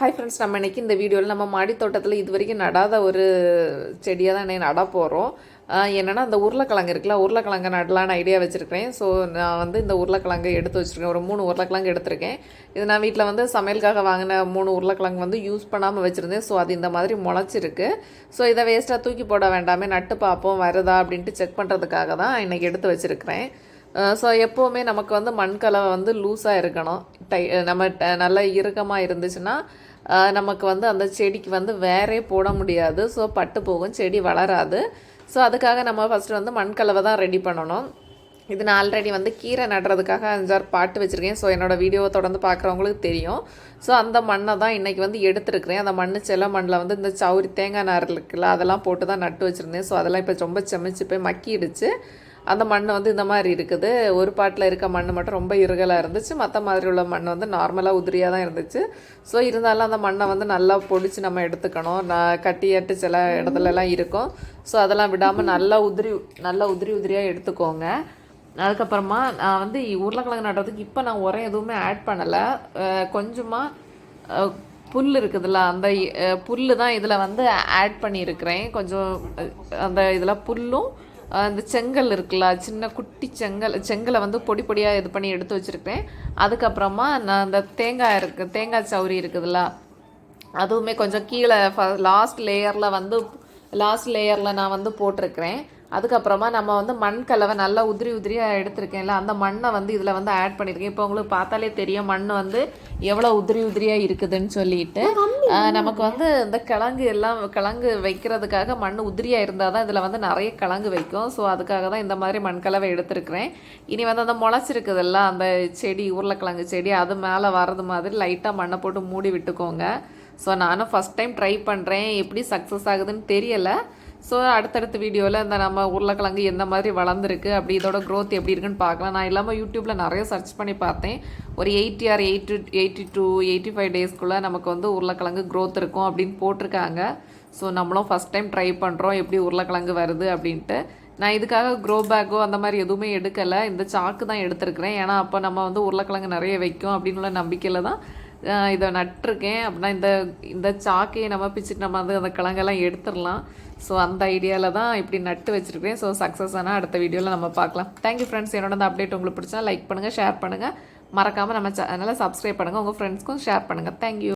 Hi friends நம்ம இன்றைக்கி இந்த வீடியோவில் நம்ம மாடி தோட்டத்தில் இது வரைக்கும் நடாத ஒரு செடியாக தான் இன்னைக்கு நட போகிறோம் என்னென்னா அந்த உருளைக்கிழங்கு இருக்குல்ல உருளைக்கிழங்கு நடலான்னு ஐடியா வச்சுருக்கேன் ஸோ நான் வந்து இந்த உருளைக்கிழங்கு எடுத்து வச்சுருக்கேன். ஒரு மூணு உருளைக்கிழங்கு எடுத்திருக்கேன். இது நான் வீட்டில் வந்து சமையலுக்காக வாங்கின மூணு உருளைக்கிழங்கு வந்து யூஸ் பண்ணாமல் வச்சுருந்தேன். ஸோ அது இந்த மாதிரி முளைச்சிருக்கு. ஸோ இதை வேஸ்ட்டாக தூக்கி போட வேண்டாமே நட்டு பார்ப்போம் வருதா அப்படின்ட்டு செக் பண்ணுறதுக்காக தான் இன்றைக்கி எடுத்து வச்சுருக்கிறேன். ஸோ எப்போவுமே நமக்கு வந்து மண்கலவை வந்து லூஸாக இருக்கணும். டை நம்ம ட- நல்லா இறுக்கமாக இருந்துச்சுன்னா நமக்கு வந்து அந்த செடிக்கு வந்து வேறே போட முடியாது. ஸோ பட்டு போகும் செடி வளராது. ஸோ அதுக்காக நம்ம ஃபஸ்ட்டு வந்து மண்கலவை தான் ரெடி பண்ணணும். இது நான் ஆல்ரெடி வந்து கீரை நடுறதுக்காக அஞ்சாறு பாட்டு வச்சுருக்கேன். ஸோ என்னோடய வீடியோவை தொடர்ந்து பார்க்குறவங்களுக்கு தெரியும். ஸோ அந்த மண்ணை தான் இன்றைக்கி வந்து எடுத்துருக்கிறேன். அந்த மண் செல்ல மண்ணில் வந்து இந்த சவுரி தேங்காய் நார் இருக்குல்ல அதெல்லாம் போட்டு தான் நட்டு வச்சுருந்தேன். ஸோ அதெல்லாம் இப்போ ரொம்ப செமிச்சு போய் மக்கிடுச்சு. அந்த மண் வந்து இந்த மாதிரி இருக்குது. ஒரு பாட்டில் இருக்க மண் மட்டும் ரொம்ப இருகலாக இருந்துச்சு. மற்ற மாதிரி உள்ள மண் வந்து நார்மலாக உதிரியாக தான் இருந்துச்சு. ஸோ இருந்தாலும் அந்த மண்ணை வந்து நல்லா பொடிச்சு நம்ம எடுத்துக்கணும். நான் கட்டியாட்டு சில இடத்துலலாம் இருக்கும். ஸோ அதெல்லாம் விடாமல் நல்லா உதிரி நல்லா உதிரி உதிரியாக எடுத்துக்கோங்க. அதுக்கப்புறமா நான் வந்து உருளைக்கிழங்கு நடுறதுக்கு இப்போ நான் உரம் எதுவுமே ஆட் பண்ணலை. கொஞ்சமாக புல் இருக்குதுல்ல அந்த புல் தான் இதில் வந்து ஆட் பண்ணியிருக்கிறேன். கொஞ்சம் அந்த இதில் புல்லும் இந்த செங்கல் இருக்குல்ல சின்ன குட்டி செங்கல் செங்கலை வந்து பொடி பொடியாக இது பண்ணி எடுத்து வச்சுருக்கேன் அதுக்கப்புறமா நான் அந்த தேங்காய் இருக்கு தேங்காய் சவுரி இருக்குதுல்ல அதுவுமே கொஞ்சம் கீழே ஃப லாஸ்ட் லேயரில் வந்து லாஸ்ட் லேயரில் நான் வந்து போட்டிருக்கிறேன். அதுக்கப்புறமா நம்ம வந்து மண் கலவை நல்லா உதிரி உதிரியாக எடுத்திருக்கேன்ல அந்த மண்ணை வந்து இதில் வந்து ஆட் பண்ணியிருக்கேன். இப்போ உங்களுக்கு பார்த்தாலே தெரியும் மண் வந்து எவ்வளோ உதிரி உதிரியாக இருக்குதுன்னு சொல்லிட்டு. நமக்கு வந்து இந்த கிழங்கு எல்லாம் கிழங்கு வைக்கிறதுக்காக மண் உதிரியாக இருந்தால் தான் இதில் வந்து நிறைய கிழங்கு வைக்கும். ஸோ அதுக்காக தான் இந்த மாதிரி மண் கலவை எடுத்திருக்கிறேன். இனி வந்து அந்த முளைச்சிருக்குதுல்ல அந்த செடி உருளைக்கிழங்கு செடி அது மேலே வர்றது மாதிரி லைட்டாக மண்ணை போட்டு மூடி விட்டுக்கோங்க. ஸோ நானும் ஃபஸ்ட் டைம் ட்ரை பண்ணுறேன் எப்படி சக்ஸஸ் ஆகுதுன்னு தெரியலை. ஸோ அடுத்தடுத்த வீடியோவில் இந்த நம்ம உருளைக்கிழங்கு எந்த மாதிரி வளர்ந்துருக்கு அப்படி இதோட க்ரோத் எப்படி இருக்குன்னு பார்க்கலாம். நான் இல்லாமல் யூடியூப்பில் நிறைய சர்ச் பண்ணி பார்த்தேன். ஒரு eighty R eighty eighty two eighty five டேஸ்க்குள்ளே நமக்கு வந்து உருளைக்கிழங்கு க்ரோத் இருக்கும் அப்படின்னு போட்டிருக்காங்க. ஸோ நம்மளும் ஃபஸ்ட் டைம் ட்ரை பண்ணுறோம் எப்படி உருளைக்கிழங்கு வருது அப்படின்ட்டு. நான் இதுக்காக க்ரோ பேக்கோ அந்த மாதிரி எதுவுமே எடுக்கலை. இந்த சாக்கு தான் எடுத்திருக்கிறேன். ஏன்னா அப்போ நம்ம வந்து உருளைக்கிழங்கு நிறைய வைக்கும் அப்படின்னு உள்ள நம்பிக்கையில் தான் இதை நட்டிருக்கேன். அப்படின்னா இந்த இந்த சாக்கையை நம்ம பிச்சுட்டு நம்ம வந்து அந்த கிழங்கெல்லாம் எடுத்துடலாம். ஸோ அந்த ஐடியாவில் தான் இப்படி நட்டு வச்சுருக்கேன். ஸோ சக்ஸஸ் ஆனால் அடுத்த வீடியோவில் நம்ம பார்க்கலாம். தேங்க்யூ ஃப்ரெண்ட்ஸ் என்னோட அந்த அப்டேட் உங்களுக்கு பிடிச்சா லைக் பண்ணுங்கள் ஷேர் பண்ணுங்கள் மறக்காமல் நம்ம சேனலை சப்ஸ்கிரைப் பண்ணுங்கள் உங்கள் ஃப்ரெண்ட்ஸ்க்கும் ஷேர் பண்ணுங்கள் தேங்க்யூ